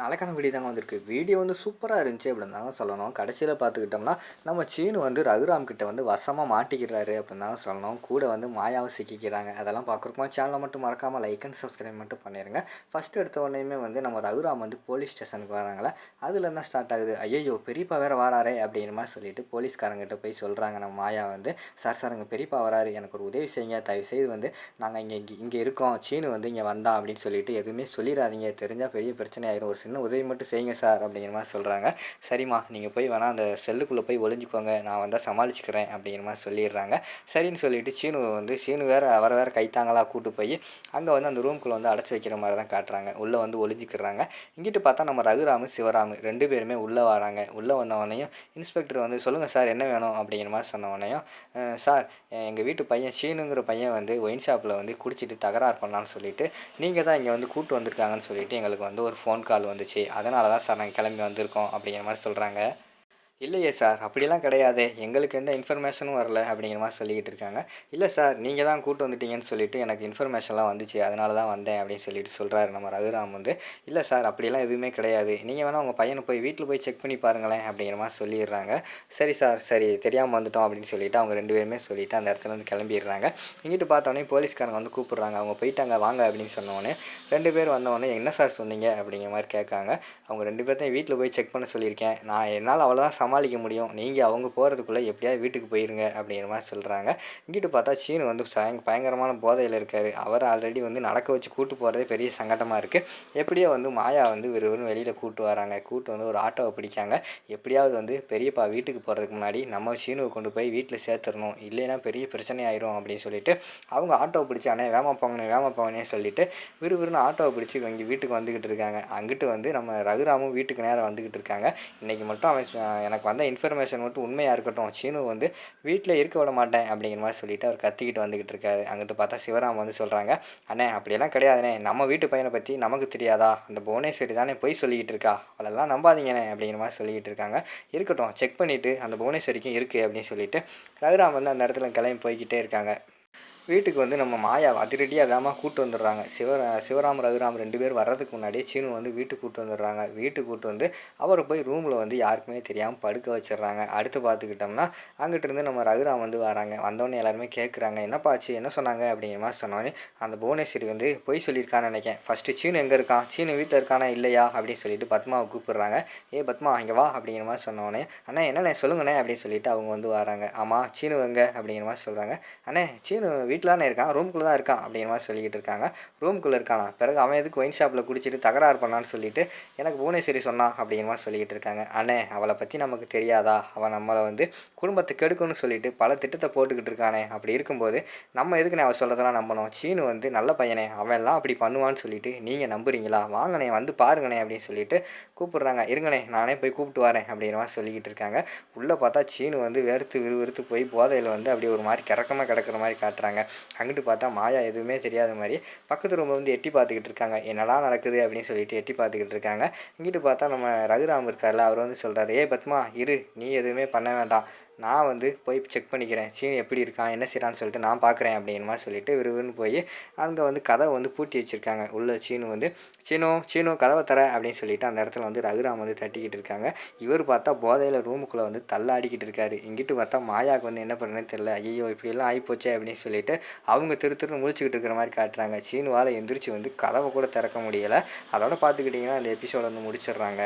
நாளைக்கான வீடியோ தாங்க வந்திருக்கு. வீடியோ வந்து சூப்பராக இருந்துச்சு அப்படின்னு தாங்க சொல்லணும். கடைசியில் பார்த்துக்கிட்டோம்னா நம்ம சீனு வந்து ரகுராம் கிட்ட வந்து வசமாக மாட்டிக்கிறாரு அப்படின்னு தாங்க சொல்லணும். கூட வந்து மாயாவை சிக்கிக்கிறாங்க. அதெல்லாம் பார்க்குறப்போ சேனலை மட்டும் மறக்காமல் லைக் அண்ட் சப்ஸ்கிரைப் மட்டும் பண்ணிடுங்க ஃபஸ்ட்டு எடுத்த உடனேயுமே வந்து நம்ம ரகுராம் வந்து போலீஸ் ஸ்டேஷனுக்கு வராங்களே அதில் தான் ஸ்டார்ட் ஆகுது. ஐயோ பெரியப்பா வேறு வராரே அப்படிங்கிற மாதிரி சொல்லிட்டு போலீஸ்காரங்கிட்ட போய் சொல்கிறாங்க நம்ம மாயா வந்து சார் சார் எங்கள் பெரியப்பா வராரு. எனக்கு ஒரு உதவி செய்யுங்க. தயவு செய்து வந்து நாங்கள் இங்கே இங்கே இங்கே இருக்கோம். சீனு வந்து இங்கே வந்தான் அப்படின்னு சொல்லிட்டு எதுவுமே சொல்லிடாதீங்க. தெரிஞ்சால் பெரிய பிரச்சனை ஆயிரும் ஒரு சின்ன உதவி மட்டும் செய்யுங்க சார் அப்படிங்கிற மாதிரி சொல்கிறாங்க சரிம்மா நீங்கள் போய் வேணால் அந்த செல்லுக்குள்ளே போய் ஒளிஞ்சுக்கோங்க. நான் வந்தால் சமாளிச்சுக்கிறேன் அப்படிங்கிற மாதிரி சொல்லிடுறாங்க. சரின்னு சொல்லிட்டு சீனு வந்து சீனு வேறு அவர வேறு கைத்தாங்களாக கூட்டு போய் அங்கே வந்து அந்த ரூம்குள்ளே வந்து அடைச்சி வைக்கிற மாதிரி தான் காட்டுறாங்க. உள்ளே வந்து ஒளிஞ்சிக்கிறாங்க. இங்கிட்டு பார்த்தா நம்ம ரகுராமு சிவராமு ரெண்டு பேருமே உள்ளே வராங்க. உள்ளே வந்தவனையும் இன்ஸ்பெக்டர் வந்து சொல்லுங்கள் சார் என்ன வேணும்? அப்படிங்கிற மாதிரி சொன்னவனையும் சார் எங்கள் வீட்டு பையன் சீனுங்கிற பையன் வந்து ஒயின் ஷாப்பில் வந்து குடிச்சிட்டு தகராறு பண்ணான்னு சொல்லிட்டு நீங்கள் தான் இங்கே வந்து கூப்பிட்டு வந்திருக்காங்கன்னு சொல்லிட்டு எங்களுக்கு வந்து ஒரு ஃபோன் கால் வந்து வந்துச்சு. அதனால தான் சார் நாங்கள் கிளம்பி வந்திருக்கோம் அப்படிங்கிற மாதிரி சொல்கிறாங்க இல்லையே சார் அப்படிலாம் கிடையாது. எங்களுக்கு எந்த இன்ஃபர்மேஷனும் வரல அப்படிங்கிற மாதிரி சொல்லிக்கிட்டு இருக்காங்க. இல்லை சார் நீங்கள் தான் கூட்டு வந்துட்டீங்கன்னு சொல்லிட்டு எனக்கு இன்ஃபர்மேஷன்லாம் வந்துச்சு. அதனால தான் வந்தேன் அப்படின்னு சொல்லிட்டு சொல்கிறாரு நம்ம ரகுராம் வந்து. இல்லை சார் அப்படிலாம் எதுவுமே கிடையாது. நீங்கள் வேணால் உங்கள் பையனை போய் வீட்டில் போய் செக் பண்ணி பாருங்களேன் அப்படிங்கிற மாதிரி சொல்லிடுறாங்க. சரி சார் சரி தெரியாமல் வந்துட்டோம் அப்படின்னு சொல்லிட்டு அவங்க ரெண்டு பேருமே சொல்லிவிட்டு அந்த இடத்துல வந்து கிளம்பிடுறாங்க. இங்கிட்டு பார்த்தோன்னே போலீஸ்காரங்க வந்து கூப்பிட்றாங்க. அவங்க போயிட்டாங்க வாங்க அப்படின்னு சொன்னோடனே ரெண்டு பேர் வந்தவொடனே என்ன சார் சொன்னீங்க? அப்படிங்கிற மாதிரி கேட்காங்க. அவங்க ரெண்டு பேர்த்தையும் வீட்டில் போய் செக் பண்ண சொல்லியிருக்கேன். நான் என்னால் அவ்வளோதான் சமாளிக்க முடியும். நீங்கள் அவங்க போகிறதுக்குள்ளே எப்படியாவது வீட்டுக்கு போயிருங்க அப்படிங்கிற மாதிரி சொல்கிறாங்க இங்கிட்டு பார்த்தா சீனு வந்து பயங்க பயங்கரமான போதையில் இருக்கார். அவர் ஆல்ரெடி வந்து நடக்க வச்சு கூட்டு போகிறதே பெரிய சங்கடமாக இருக்குது எப்படியோ வந்து மாயா வந்து விறுவிறுன்னு வெளியில் கூட்டு வராங்க. கூட்டு வந்து ஒரு ஆட்டோவை பிடிக்காங்க. எப்படியாவது வந்து பெரியப்பா வீட்டுக்கு போகிறதுக்கு முன்னாடி நம்ம சீனுவை கொண்டு போய் வீட்டில் சேர்த்துடணும். இல்லைன்னா பெரிய பிரச்சனை ஆயிரும் அப்படின்னு சொல்லிட்டு அவங்க ஆட்டோவை பிடிச்சி அண்ணே வேமா போங்கண்ணே வேமா போங்கன்னே சொல்லிட்டு விறுவிறுன்னு ஆட்டோவை பிடிச்சி இங்கே வீட்டுக்கு வந்துக்கிட்டு இருக்காங்க. அங்கிட்டு வந்து நம்ம ரகுராமும் வீட்டுக்கு நேரம் வந்துக்கிட்டு இருக்காங்க. இன்றைக்கி மட்டும் அவன் எனக்கு எனக்கு வந்த இன்ஃபர்மேஷன் மட்டும் உண்மையாக இருக்கட்டும். சீனு வந்து வீட்டில் இருக்க விட மாட்டேன் அப்படிங்கிற மாதிரி சொல்லிட்டு அவர் கத்திக்கிட்டு வந்துக்கிட்டு இருக்காரு. அங்கிட்டு பார்த்தா சிவராம் வந்து சொல்கிறாங்க அண்ணே அப்படியெல்லாம் கிடையாதுண்ணே. நம்ம வீட்டு பையனை பற்றி நமக்கு தெரியாதா? அந்த புவனேஸ்வரி தானே போய் சொல்லிக்கிட்டு இருக்கா? அதெல்லாம் நம்பாதீங்கண்ணே அப்படிங்கிற மாதிரி சொல்லிக்கிட்டு இருக்காங்க. இருக்கட்டும் செக் பண்ணிவிட்டு அந்த புவனேஸ்வரிக்கும் இருக்குது அப்படின்னு சொல்லிட்டு ரகுராம் வந்து அந்த இடத்துல கிளம்பி போய்கிட்டே இருக்காங்க. வீட்டுக்கு வந்து நம்ம மாயா அதிரடியாக வேகமாக கூட்டு வந்துடுறாங்க. சிவ சிவராம் ரகுராம் ரெண்டு பேர் வர்றதுக்கு முன்னாடியே சீனு வந்து வீட்டுக்கு கூட்டு வந்துடுறாங்க. வீட்டுக்கு கூட்டு வந்து அவரை போய் ரூமில் வந்து யாருக்குமே தெரியாமல் படுக்க வச்சிடுறாங்க. அடுத்து பார்த்துக்கிட்டோம்னா அங்கிட்டிருந்து நம்ம ரகுராம் வந்து வராங்க. வந்தோடனே எல்லாருமே கேட்குறாங்க என்னப்பா ஆச்சு? என்ன சொன்னாங்க? அப்படிங்கிற மாதிரி சொன்னோடனே அந்த புவனேஸ்வரி வந்து பொய் சொல்லியிருக்கான்னு நினைக்கிறேன். ஃபஸ்ட்டு சீனு எங்கே இருக்கான்? சீனு வீட்டில் இருக்கானா? இல்லையா? அப்படின்னு சொல்லிட்டு பத்மாவை கூப்பிடுறாங்க. ஏ பத்மா இங்கே வா அப்படிங்கிற மாதிரி சொன்னோடனே அண்ணா என்னண்ணே சொல்லுங்கண்ணே அப்படின்னு சொல்லிட்டு அவங்க வந்து வராங்க. ஆமாம் சீனு எங்க? அப்படிங்கிற மாதிரி சொல்கிறாங்க அண்ணே சீனு வீட்டில் தானே இருக்கான் ரூம்குள்ளே தான் இருக்கான் அப்படிங்கிற மாதிரி சொல்லிக்கிட்டு இருக்காங்க. ரூம்குள்ளே இருக்கானா? பிறகு அவன் எதுக்கு ஒயின் ஷாப்பில் குடிச்சிட்டு தகராறு பண்ணான்னு சொல்லிட்டு எனக்கு புவனேஸ்வரி சொன்னான் அப்படிங்கிற மாதிரி சொல்லிக்கிட்டு இருக்காங்க. அண்ணே அவளை பற்றி நமக்கு தெரியாதா? அவன் நம்மளை வந்து குடும்பத்தை கெடுக்கணும்னு சொல்லிட்டு பல திட்டத்தை போட்டுக்கிட்டு இருக்கானே. அப்படி இருக்கும்போது நம்ம எதுக்கு அவள் சொல்கிறதெல்லாம் நம்பணும்? சீனு வந்து நல்ல பையனே அவன் எல்லாம் அப்படி பண்ணுவான்னு சொல்லிட்டு நீங்கள் நம்புறீங்களா? வாங்கண்ணே வந்து பாருங்கண்ணே அப்படின்னு சொல்லிட்டு கூப்பிடுறாங்க. இருங்கண்ணே நானே போய் கூப்பிட்டு வரேன் அப்படிங்கிற மாதிரி சொல்லிக்கிட்டு இருக்காங்க. உள்ளே பார்த்தா சீனு வந்து வெறுத்து விறுவிறுத்து போய் போதையில் வந்து அப்படியே ஒரு மாதிரி கிறக்கமாக கிடக்கிற மாதிரி காட்டுறாங்க. அங்கிட்டு பார்த்தா மாயா எதுவுமே தெரியாத மாதிரி பக்கத்து ரூமில் வந்து எட்டி பார்த்துக்கிட்டு இருக்காங்க. என்னடா நடக்குது அப்படின்னு சொல்லிட்டு எட்டி பார்த்துக்கிட்டு இருக்காங்க. இங்கிட்டு பார்த்தா நம்ம ரகுராம் இருக்கார்ல அவர் வந்து சொல்கிறாரு ஏ பத்மா இரு நீ எதுவுமே பண்ண வேண்டாம். நான் வந்து போய் செக் பண்ணிக்கிறேன். சீன் எப்படி இருக்கான் என்ன செய்கிறான்னு சொல்லிட்டு நான் பார்க்குறேன் அப்படிங்கிற சொல்லிட்டு விறுவிறுன்னு போய் அங்கே வந்து கதவை வந்து பூட்டி வச்சுருக்காங்க. உள்ள சீனு வந்து சீனோ சீனோ கதவை தர அப்படின்னு சொல்லிட்டு அந்த இடத்துல வந்து ரகுராம் வந்து தட்டிக்கிட்டு இருக்காங்க. இவர் பார்த்தா போதையில் ரூமுக்குள்ளே வந்து தள்ளாடிக்கிட்டு இருக்காரு. இங்கிட்டு பார்த்தா மாயாவுக்கு வந்து என்ன பண்ணுறதுன்னு தெரியல. ஐயோ இப்படியெல்லாம் ஆகிப்போச்சே அப்படின்னு சொல்லிட்டு அவங்க திரு திருன்னு முழிச்சுக்கிட்டு இருக்கிற மாதிரி காட்டுறாங்க. சீனுவால் எந்திரிச்சு வந்து கதவை கூட திறக்க முடியலை. அதோட பார்த்துக்கிட்டிங்கன்னா அந்த எபிசோட வந்து முடிச்சிடுறாங்க.